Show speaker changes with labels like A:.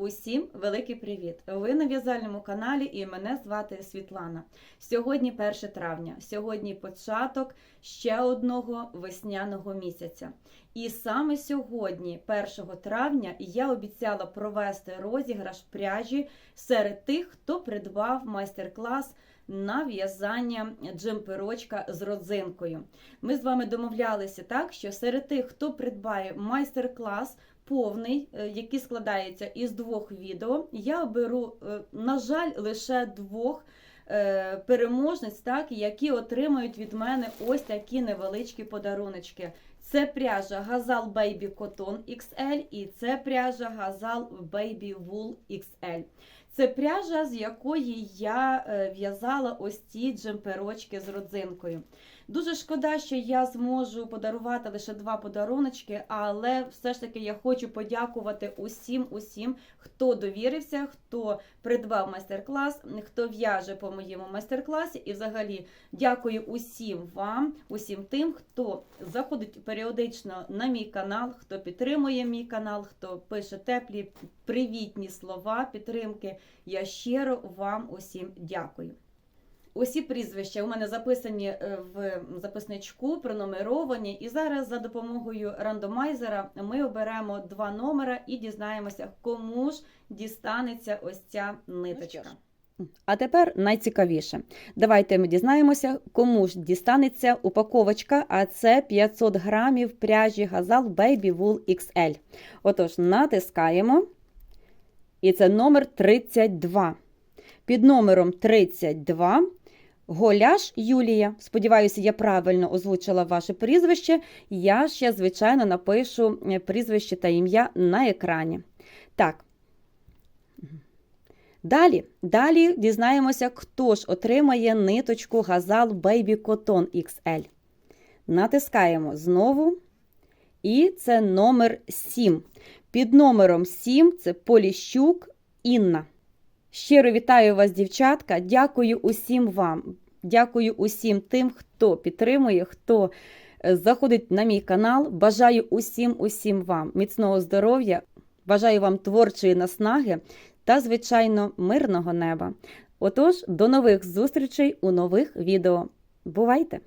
A: Усім великий привіт! Ви на в'язальному каналі і мене звати Світлана. Сьогодні 1 травня, сьогодні початок ще одного весняного місяця. І саме сьогодні, 1 травня, я обіцяла провести розіграш пряжі серед тих, хто придбав майстер-клас на в'язання джемперочка з родзинкою. Ми з вами домовлялися так, що серед тих, хто придбає майстер-клас повний, е, який складається із двох відео, я оберу, е, на жаль, лише двох. е, Переможниць, так, які отримають від мене ось такі невеличкі подаруночки. Це пряжа Gazal Baby Cotton XL і це пряжа Gazal Baby Wool XL. Це пряжа, з якої я в'язала ось ці джемперочки з родзинкою. Дуже шкода, що я зможу подарувати лише два подаруночки, але все ж таки я хочу подякувати усім, усім, хто довірився, хто придбав майстер-клас, хто в'яже по моєму майстер-класі. І взагалі дякую усім вам, усім тим, хто заходить періодично на мій канал, хто підтримує мій канал, хто пише теплі привітні слова підтримки. Я щиро вам усім дякую. Усі прізвища у мене записані е, в записничку, пронумеровані. І зараз за допомогою рандомайзера ми оберемо два номера і дізнаємося, кому ж дістанеться ось ця ниточка. А тепер найцікавіше. Давайте ми дізнаємося, кому ж дістанеться упаковочка, а це 500 грамів пряжі Газал Baby Wool XL. Отож, натискаємо. І це номер 32. Під номером 32 Голяш Юлія. Сподіваюся, я правильно озвучила ваше прізвище. Я ще, звичайно, напишу е, прізвище та ім'я на екрані. Так. Далі, далі дізнаємося, хто ж отримає ниточку Газал Baby Cotton XL. Натискаємо знову. І це номер 7. Під номером 7 це Поліщук Інна. Щиро вітаю вас, дівчатка. Дякую усім вам. Дякую усім тим, хто підтримує, хто е, заходить на мій канал. Бажаю усім, усім вам міцного здоров'я. Бажаю вам творчої наснаги та, звичайно, мирного неба. Отож, до нових зустрічей у нових відео. Бувайте!